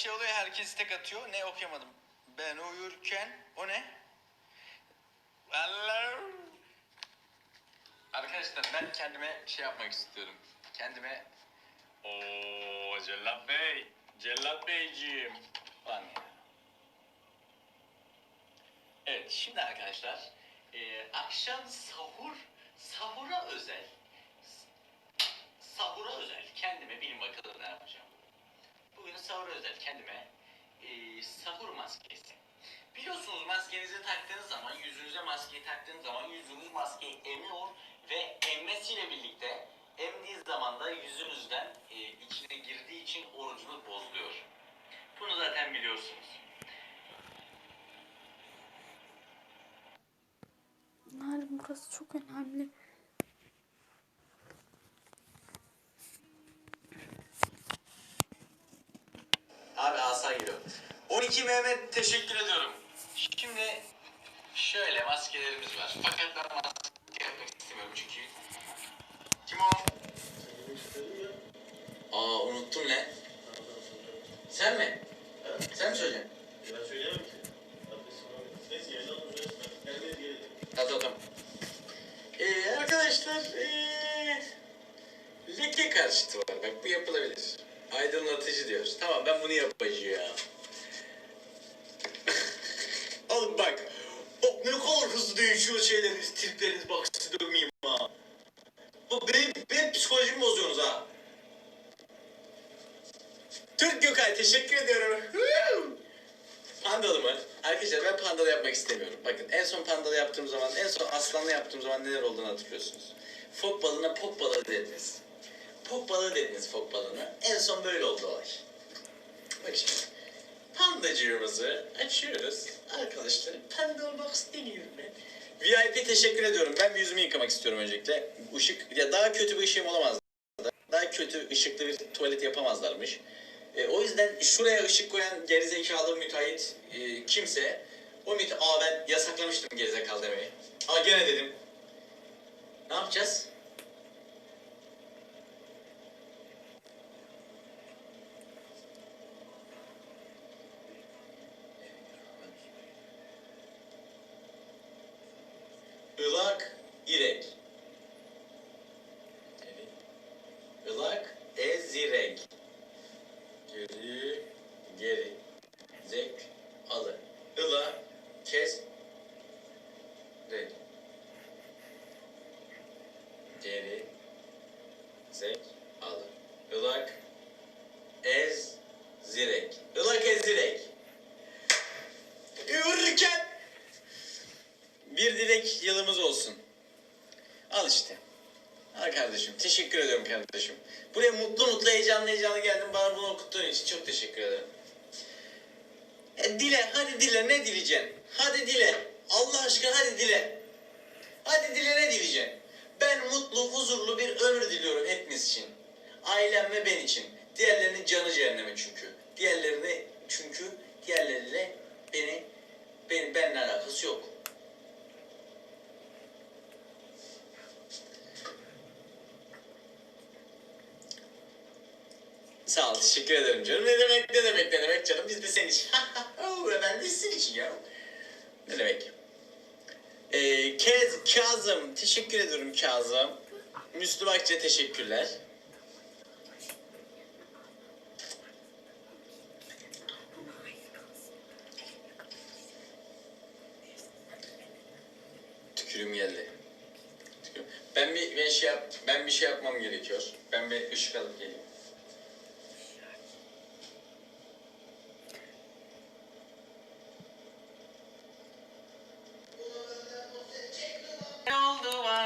Şey oluyor herkes tek atıyor. Ne okuyamadım. Ben uyurken o ne? Allah'ım. Arkadaşlar ben kendime şey yapmak istiyorum. Kendime Oo Cellat Bey. Cellat Beyciğim. Lan ya. Evet şimdi arkadaşlar eee, akşam sahur sahura özel sahura özel kendime bilin bakalım ne yapacağım. Sahura özel kendime eee, sahur maskesi. Biliyorsunuz maskenizi taktığınız zaman yüzünüze maskeyi taktığınız zaman yüzünüz maskeyi emiyor ve emmesiyle birlikte emdiği zaman da yüzünüzden eee, içine girdiği için orucunuz bozuluyor. Bunu zaten biliyorsunuz. Narin burası çok önemli. 12 Mehmet teşekkür ediyorum. Şimdi şöyle maskelerimiz var. Fakat ben maske yapmak istemiyorum çünkü. Kim o? Aa unuttum ne? Sen mi? Sen mi söyleyeceksin? Ben söyleyemem ki. Neyse. Ben kendime diyelim. Tamam tamam. Ee, arkadaşlar ee, leke karşıtı var. Bak bu yapılabilir. Aydınlatıcı diyoruz. Tamam ben bunu yapacağım. Oğlum bak. O ne kadar hızlı değişiyor şeyleriniz, tripleriniz. Bak sizi dövmeyeyim ha. Bu benim, benim psikolojimi bozuyorsunuz ha. Türk Gökay teşekkür ediyorum. Pandalı mı? Arkadaşlar ben pandalı yapmak istemiyorum. Bakın en son pandalı yaptığım zaman, en son aslanlı yaptığım zaman neler olduğunu hatırlıyorsunuz. Fok balığına pok balığı dediniz. Pok balığı dediniz fok balığına. En son böyle oldu olay. Bak şimdi. Pandacığımızı açıyoruz. Arkadaşlar panda olmak istemiyorum ben. VIP teşekkür ediyorum. Ben bir yüzümü yıkamak istiyorum öncelikle. Işık, ya daha kötü bir ışığım olamazdı. Daha kötü ışıklı bir tuvalet yapamazlarmış. E, o yüzden şuraya ışık koyan gerizekalı müteahhit e, kimse o müte aa ben yasaklamıştım gerizekalı demeyi. Aa gene dedim. Ne yapacağız? Ilak, ez, zirek. Ilak ez, zirek. Yürürken bir dilek yılımız olsun. Al işte. Ha kardeşim teşekkür ediyorum kardeşim. Buraya mutlu mutlu heyecanlı heyecanlı geldin bana bunu okuttuğun için çok teşekkür ederim. E, dile hadi dile ne dileyeceksin? Hadi dile. Allah aşkına hadi dile. Hadi dile ne dileyeceksin? Ben mutlu huzurlu bir ömür diliyorum hepimiz için. Ailem ve ben için. Diğerlerinin canı cehenneme çünkü. Diğerlerini çünkü diğerleriyle beni, beni benimle alakası yok. Sağ ol, teşekkür ederim canım. Ne demek, ne demek, ne demek canım? Biz de senin için. Ben de sizin için ya. Ne demek? Ee, Kez, Kazım, teşekkür ediyorum Kazım. Müslüm Akçe teşekkürler. Tükürüm geldi. Ben bir ben şey yap, ben bir şey yapmam gerekiyor. Ben bir ışık alıp geleyim.